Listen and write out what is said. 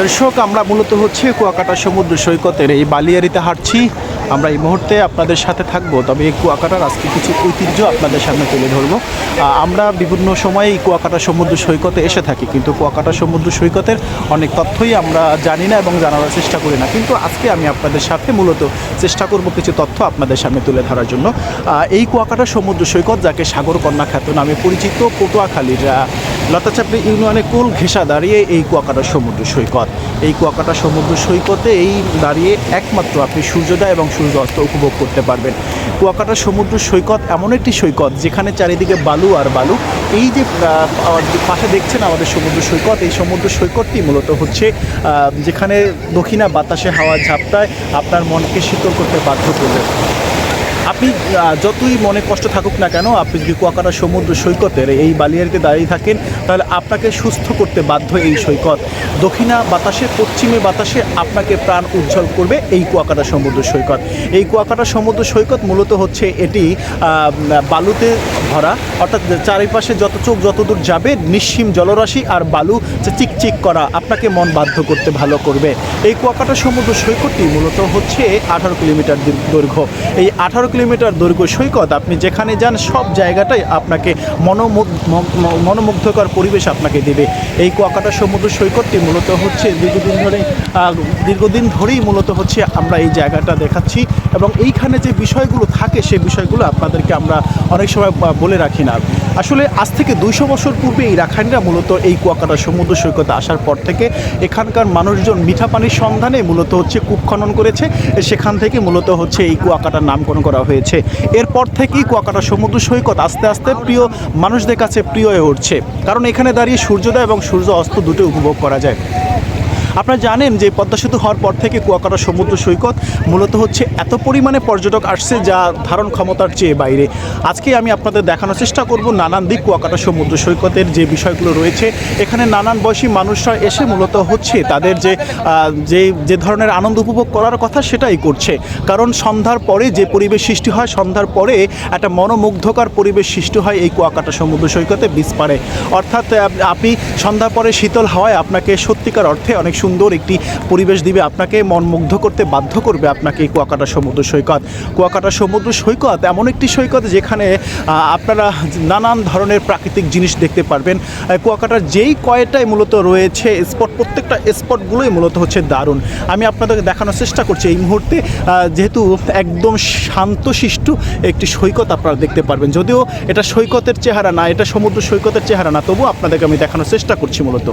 দর্শক, আমরা মূলত হচ্ছে কুয়াকাটা সমুদ্র সৈকতের এই বালিয়ারিতে হাঁটছি। আমরা এই মুহূর্তে আপনাদের সাথে থাকব, তবে এই কুয়াকাটার আজকে কিছু ঐতিহ্য আপনাদের সামনে তুলে ধরবো। আমরা বিভিন্ন সময় এই কুয়াকাটা সমুদ্র সৈকতে এসে থাকি, কিন্তু কুয়াকাটা সমুদ্র সৈকতের অনেক তথ্যই আমরা জানি না এবং জানার চেষ্টা করি না। কিন্তু আজকে আমি আপনাদের সাথে মূলত চেষ্টা করব কিছু তথ্য আপনাদের সামনে তুলে ধরার জন্য। এই কুয়াকাটা সমুদ্র সৈকত, যাকে সাগরকন্যা খ্যাত নামে পরিচিত, পটুয়াখালীর লতাচাপড়ি ইউনিয়নে কুল ঘেঁষা দাঁড়িয়ে এই কুয়াকাটা সমুদ্র সৈকত। এই কুয়াকাটা সমুদ্র সৈকতে এই দাঁড়িয়ে একমাত্র আপনি সূর্যোদয় এবং সূর্য অস্ত উপভোগ করতে পারবেন। কুয়াকাটা সমুদ্র সৈকত এমন একটি সৈকত, যেখানে চারিদিকে বালু আর বালু। এই যে পাশে দেখছেন আমাদের সমুদ্র সৈকত, এই সমুদ্র সৈকতটি মূলত হচ্ছে যেখানে দক্ষিণা বাতাসে হাওয়া ঝাপটায় আপনার মনকে শীতল করতে বাধ্য করবে। আপনি যতই মনে কষ্ট থাকুক না কেন, আপনি যদি কুয়াকাটা সমুদ্র সৈকতের এই বালিয়ারিতে দাঁড়িয়ে থাকেন, তাহলে আপনাকে সুস্থ করতে বাধ্য এই সৈকত। দক্ষিণা বাতাসে, পশ্চিমে বাতাসে আপনাকে প্রাণ উজ্জ্বল করবে এই কুয়াকাটা সমুদ্র সৈকত। এই কুয়াকাটা সমুদ্র সৈকত মূলত হচ্ছে এটি বালুতে ভরা, অর্থাৎ চারিপাশে যত চোখ যতদূর যাবে, নিঃসীম জলরাশি আর বালু চিকচিক করা আপনাকে মন বাধ্য করতে ভালো করবে। এই কুয়াকাটা সমুদ্র সৈকতটি মূলত হচ্ছে আঠারো কিলোমিটার দীর্ঘ- দৈর্ঘ্য এই আঠারো কিলোমিটার দৈর্ঘ্য সৈকত, আপনি যেখানে যান সব জায়গাটাই আপনাকে মনোমুগ্ধকর পরিবেশ আপনাকে দেবে। এই কুয়াকাটা সমুদ্র সৈকতটি মূলত হচ্ছে দীর্ঘদিন ধরে দীর্ঘদিন ধরেই মূলত হচ্ছে আমরা এই জায়গাটা দেখাচ্ছি। এবং এইখানে যে বিষয়গুলো থাকে, সেই বিষয়গুলো আপনাদেরকে আমরা অনেক সময় বলে রাখি না। আসলে আজ থেকে দুইশো বছর পূর্বে এই রাখাইনরা মূলত এই কুয়াকাটা সমুদ্র সৈকতে আসার পর থেকে এখানকার মানুষজন মিঠা পানির সন্ধানে মূলত হচ্ছে কূপ খনন করেছে। সেখান থেকে মূলত হচ্ছে এই কুয়াকাটার নামকরণ করা হয়েছে। এরপর থেকেই কুয়াকাটা সমুদ্র সৈকত আস্তে আস্তে প্রিয় মানুষদের কাছে প্রিয় হয়ে উঠছে। কারণ এখানে দাঁড়িয়ে সূর্যোদয় এবং সূর্য অস্ত দুটো উপভোগ করা যায়। আপনারা জানেন যে পদ্মা সেতু হওয়ার পর থেকে কুয়াকাটা সমুদ্র সৈকত মূলত হচ্ছে এত পরিমাণে পর্যটক আসছে যা ধারণ ক্ষমতার চেয়ে বাইরে। আজকে আমি আপনাদের দেখানোর চেষ্টা করব নানান দিক কুয়াকাটা সমুদ্র সৈকতের যে বিষয়গুলো রয়েছে। এখানে নানান বয়সী মানুষরা এসে মূলত হচ্ছে তাদের যে যে যে ধরনের আনন্দ উপভোগ করার কথা সেটাই করছে। কারণ সন্ধ্যার পরে যে পরিবেশ সৃষ্টি হয়, সন্ধ্যার পরে একটা মনোমুগ্ধকর পরিবেশ সৃষ্টি হয় এই কুয়াকাটা সমুদ্র সৈকতে, বিচ পারে অর্থাৎ আপনি সন্ধ্যার পরে শীতল হওয়ায় আপনাকে সত্যিকার অর্থে অনেক সুন্দর একটি পরিবেশ দিবে, আপনাকে মন মুগ্ধ করতে বাধ্য করবে আপনাকে কুয়াকাটা সমুদ্র সৈকত। কুয়াকাটা সমুদ্র সৈকত এমন একটি সৈকত যেখানে আপনারা নানান ধরনের প্রাকৃতিক জিনিস দেখতে পারবেন। কুয়াকাটার যেই কয়টাই মূলত রয়েছে স্পট, প্রত্যেকটা স্পটগুলোই মূলত হচ্ছে দারুণ। আমি আপনাদেরকে দেখানোর চেষ্টা করছি এই মুহূর্তে যেহেতু একদম শান্তশিষ্ট একটি সৈকত আপনারা দেখতে পারবেন। যদিও এটা সৈকতের চেহারা না, এটা সমুদ্র সৈকতের চেহারা না, তবুও আপনাদেরকে আমি দেখানোর চেষ্টা করছি মূলত।